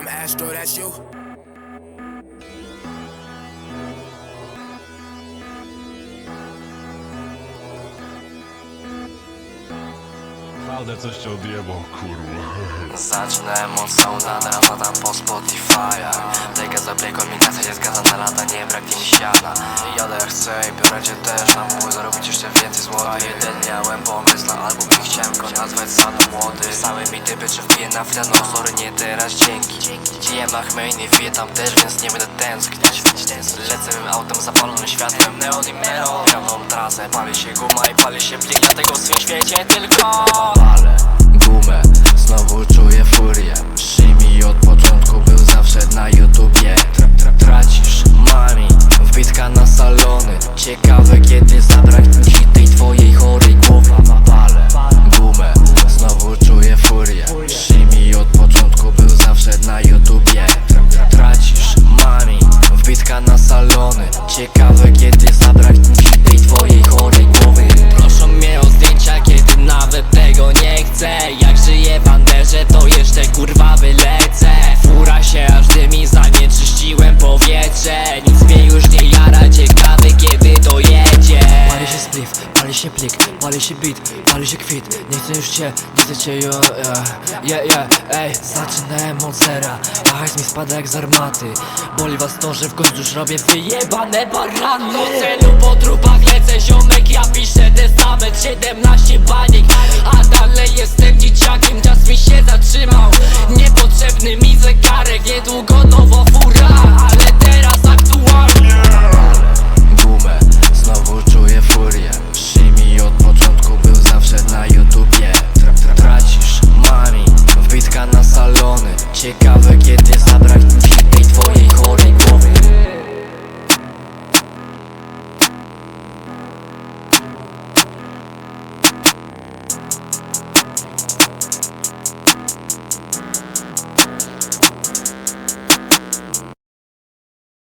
Damn, Astro, that's you. Naprawdę coś cię odjebał, kurwa. Zaczynałem od sounda, teraz latam po Spotify'ach Playka za playką, imitacja się zgadza na lata, nie brak mi siana Jadę jak chcę i biorę cię też na mój zarobić jeszcze więcej złota Jeden miałem pomysł na album i chciałem Czy wbiję na chwilę, no sorry, nie teraz, dzięki. Nie wbiję tam też, więc nie będę tęsknić. Lecę tym autem zapalonym światłem, neon i Gram tą trasę, pali się guma i pali się plik, dlatego w swym świecie tylko Palę gumę, znowu czuję furię. Szymi od początku był zawsze na YouTubie. Tra, tra, Tracisz money, wbitka na salony. Ciekawe kiedy zabraknie Ciekawe kiedy zabraknie ci tej twojej chorej głowy. Proszą mnie o zdjęcia, kiedy nawet tego nie chcę. Jak żyję w Anderze, to jeszcze kurwa wylecę. Fura się aż dymi, zanieczyściłem powietrze. Nic mnie już nie jara, ciekawy kiedy dojedzie Pali się spliff, pali się plik, pali się beat, pali się kwit. Nie chcę już cię, cię, yo, yeah, yeah, yeah, ej Zaczynałem od zera, a hajs mi spada jak z armaty. Boli was to, że w końcu już robię wyjebane barany. Do celu po trupach lecę ziomek, ja piszę testament. 17 baniek,